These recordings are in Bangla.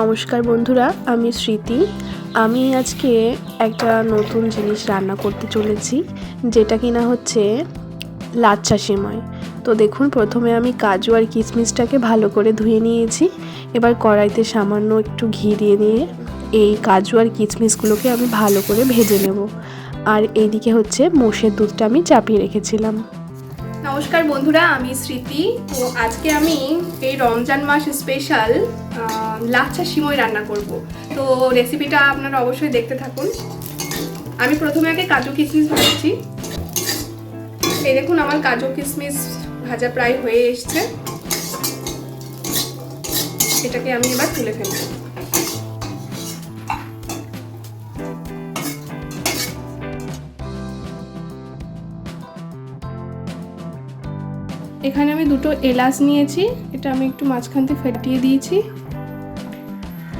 নমস্কার বন্ধুরা, আমি স্মৃতি। আমি আজকে একটা নতুন জিনিস রান্না করতে চলেছি, যেটা কিনা হচ্ছে লাচ্ছা সেমাই। তো দেখুন, প্রথমে আমি কাজু আর কিশমিশটাকে ভালো করে ধুয়ে নিয়েছি। এবার কড়াইতে সামান্য একটু ঘি দিয়ে নিয়ে এই কাজু আর কিশমিশগুলোকে আমি ভালো করে ভেজে নেব। আর এইদিকে হচ্ছে মোষের দুধটা আমি চাপিয়ে রেখেছিলাম। নমস্কার বন্ধুরা, আমি স্মৃতি। তো আজকে আমি এই রমজান মাস স্পেশাল লাচ্ছা সিমই রান্না করব। তো রেসিপিটা আপনারা অবশ্যই দেখতে থাকুন। আমি প্রথমে আগে কাজু কিশমিশ ভাজছি। এই দেখুন, আমার কাজু কিশমিশ ভাজা প্রায় হয়ে এসছে। এটাকে আমি এবার তুলে ফেলব এখানে আমি দুটো এলাচ নিয়েছি, এটা আমি একটু মাঝখান থেকে ফেটিয়ে দিয়েছি।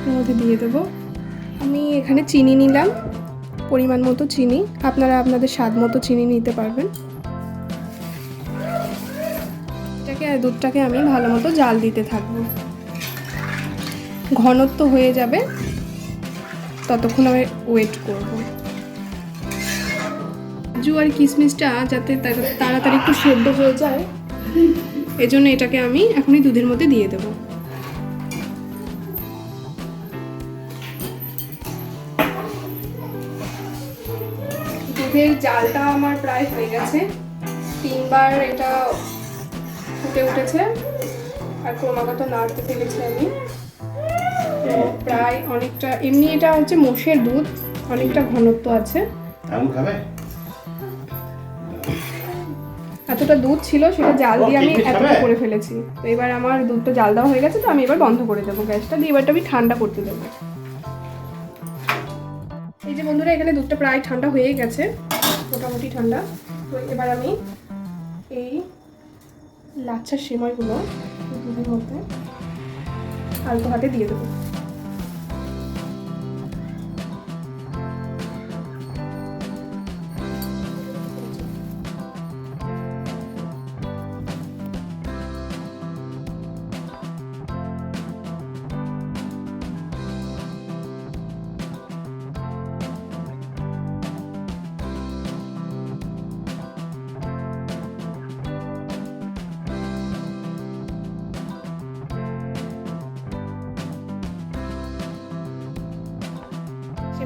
এর মধ্যে দিয়ে দেবো। আমি এখানে চিনি নিলাম, পরিমাণ মতো চিনি। আপনারা আপনাদের স্বাদ মতো চিনি নিতে পারবেন। এটাকে দুধটাকে আমি ভালো মতো জাল দিতে থাকব। ঘনত্ব হয়ে যাবে, ততক্ষণ আমি ওয়েট করব। কাজু আর কিশমিশটা যাতে তাড়াতাড়ি একটু সেদ্ধ হয়ে যায় এজন্য এটাকে আমি এখনই দুধের মধ্যে দিয়ে দেব। দুধের জালটা আমার প্রায় হয়ে গেছে। তিনবার এটা ফুটে উঠেছে আর ক্রমাগত নাড়তে থেকেছি আমি। প্রায় অনেকটা, এমনি এটা হচ্ছে মোষের দুধ, অনেকটা ঘনত্ব আছে। খাবে? এতটা দুধ ছিল সেটা জাল দিয়ে আমি এতটা করে ফেলেছি। তো এবার আমার দুধটা জাল দেওয়া হয়ে গেছে তো আমি এবার বন্ধ করে দেবো গ্যাসটা দিয়ে। এবারটা আমি ঠান্ডা করতে দেবো। এই যে বন্ধুরা এখানে দুধটা প্রায় ঠান্ডা হয়ে গেছে মোটামুটি ঠান্ডা। তো এবার আমি এই লাচ্ছার সেমাইগুলো দুধের মধ্যে আলতো হাতে দিয়ে দেবো।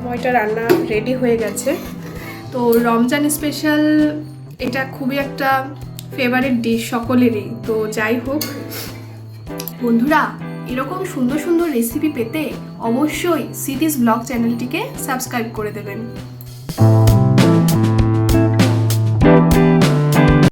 সিময়টা রান্না রেডি হয়ে গেছে। তো রমজান স্পেশাল এটা খুবই একটা ফেভারিট ডিশ সকলেরই। তো যাই হোক, বন্ধুরা, এরকম সুন্দর সুন্দর রেসিপি পেতে অবশ্যই সিটিস ব্লগ চ্যানেলটিকে সাবস্ক্রাইব করে দেবেন।